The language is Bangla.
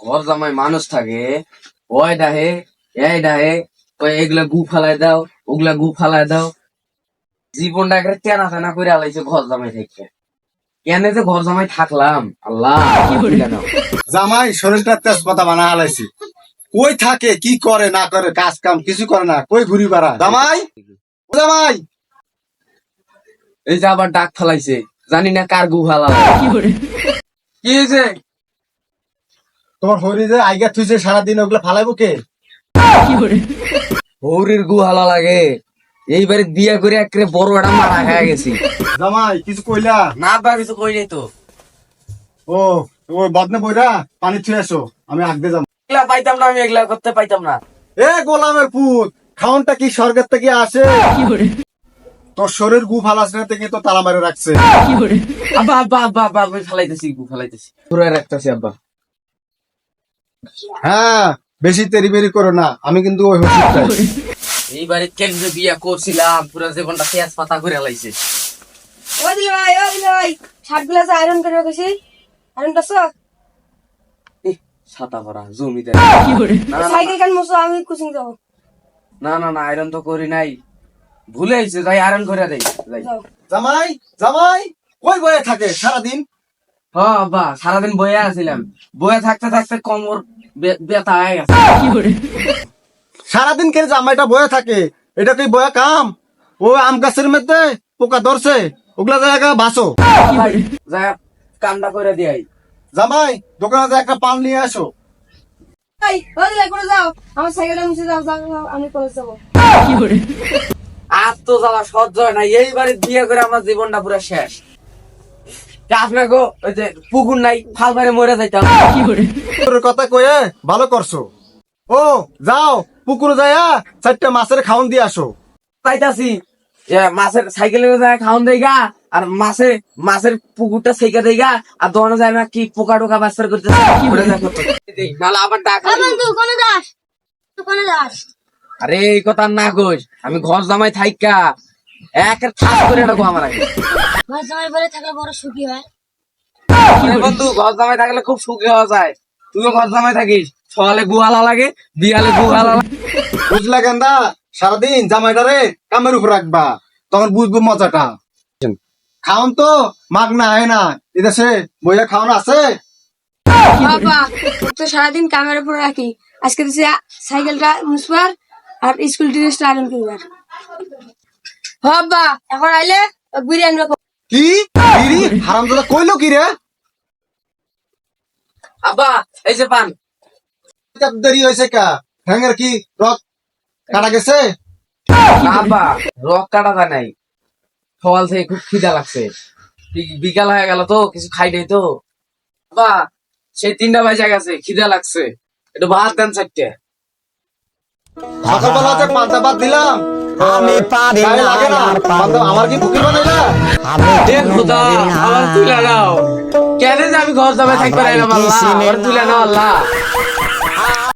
ঘর জামাই মানুষ থাকে ওই ডাহে এই ডাহে ওই এগুলা গু ফালাই দাও ওগুলা গু ফালাই দাও। জীবনটা একটা টেনা ফেনা করে আলাইছে ঘর জামাই থেকে। কেন যে ঘর জামাই থাকলাম? আল্লাহ জামাই শরীরটা তেজপাতা বানা হালাইছি কই থাকে কি করে না করে কাজ কাম কিছু করে না কই ঘুরি বেড়া? জামাই জামাই। এই যে আবার ডাক ফালাইছে জানি না কার গু ফালা কি হয়েছে তোমার হরি যে আইগা থুইছে সারাদিন ওগুলো ফালাইবো কে? হৌরির গু হালা লাগে। এইবারে বিয়া করে একরে বড় একটা মারা খায় গেছি। জামাই কিছু কইলা? না বা কিছু কই নাই তো। ও ওই বদনে বইরা পানি থুই আসো আমি আগতে যাব এগুলা পাইতাম না আমি এগুলা করতে পাইতাম না। এ গোলামের পুত খাওনটা কি স্বর্গের থেকে আসে? তোর শরীর গু ফালাস না থেকে তো তালা মারে রাখছে। আব্বা আব্বা আব্বা আব্বা আমি ফালাইতেছি গু ফালাইতেছি। পুরো রাখতেছি আব্বা। হ্যাঁ বেশি তেরি বেরি করো না আমি কিন্তু ওই হসিদ এইবারে কেন যে বিয়া করছিলাম পুরো জীবনটা তেজ পাতা করে লাইছে। ও দিল ভাই ও দিল ভাই শার্টগুলা যে আয়রন করে রেখেছি। আয়রন করছ ছাতা ভরা জমিদার সাইকেল কেন মোছো আমি কোচিং যাব। না না না আয়রন তো করি নাই। ভুলে আইছে যাই আয়রন করে দেই জামাই জামাই কই বয়ে থাকে সারাদিন? সারাদিন বয়ে আছিলাম। বয়ে থাকতে থাকতে কোমর ব্যথা হয়ে গেছে। সারাদিন কেন জামাইটা বয়ে থাকে? এটা কি বয়া কাম? ও আম গাছের মধ্যে পোকা ধরছে ওগুলা জায়গা বাসো কামটা করে দিয়াই জামাই দোকানে যায় একটা পান নিয়ে আসো। ভাই ও দিল করে যাও। আমার সাইকেলটা মুছে যাও যাও যাও, আমি কলেজ যাব। আর তো জ্বালা সহ্য হয় না এইবারে বিয়ে করে আমার জীবনটা পুরো শেষ। আপনাকে ওই যে পুকুর নাই ফাল মরে যাইতাম। তোর কথা কয়ে ভালো করছ। ও যাও পুকুরে যায়া চারটা মাছের খাওন দিয়ে আসো। পাইতাছি মাছের সাইকেলে যায় খাওয়ান দেয়গা আর মাছে মাছের পুকুরটা সেইকা দেয়গা আর দোকানে যায় না কি পোকা টোকা বাস্তার করতেছে ওটা দেখো তো। নাহলে আবার ডাক আরে এই কথা না কইস আমি ঘর জামাই থাইকা। এক ঠাস করে রাখব আমার আগে ভাই সময় পরে থাকলে বড় সুখী হয়। বন্ধু ঘর জামাই থাকলে খুব সুখী হওয়া যায়। তুইও ঘর জামাই থাকিস। সকালে গুহালা লাগে বিয়ালে গুহালা লাগে। বুঝলা গেন্দা সারাদিন জামাইটারে কামের উপর রাখবা তখন বুঝব মজাটা। খাওন তো মাগ না হয় না এদেশে বইয়া খাওন আছে? বাবা তো সারাদিন কামের উপর রাখি। আজকে দিছে সাইকেলটা মুছবার আর স্কুল ড্রেসটা আয়রন করবার। বাবা এখন আইলে বিরিয়ানি কি? দাদা কইলো কি রে? আব্বা এই যে পান। দেরি হয়েছে কা। কি? রক কাটা গেছে? আব্বা রক কাটা যায় নাই। সকাল থেকে খুব খিদা লাগছে। বিকাল হয়ে গেল তো কিছু খাই নাই তো। আব্বা সেই তিনটা বাজে গেছে খিদা লাগছে। একটু ভাত দেন চারটে। সকালবেলা যে পান্তা ভাত দিলাম আমি পারি না আমার কি বুকির বানাইলা আমি দেখ খোদা আমার তুই লাগাও কেন আমি ঘর যাবে থাকতে না আল্লাহ তুলে নাও আল্লাহ।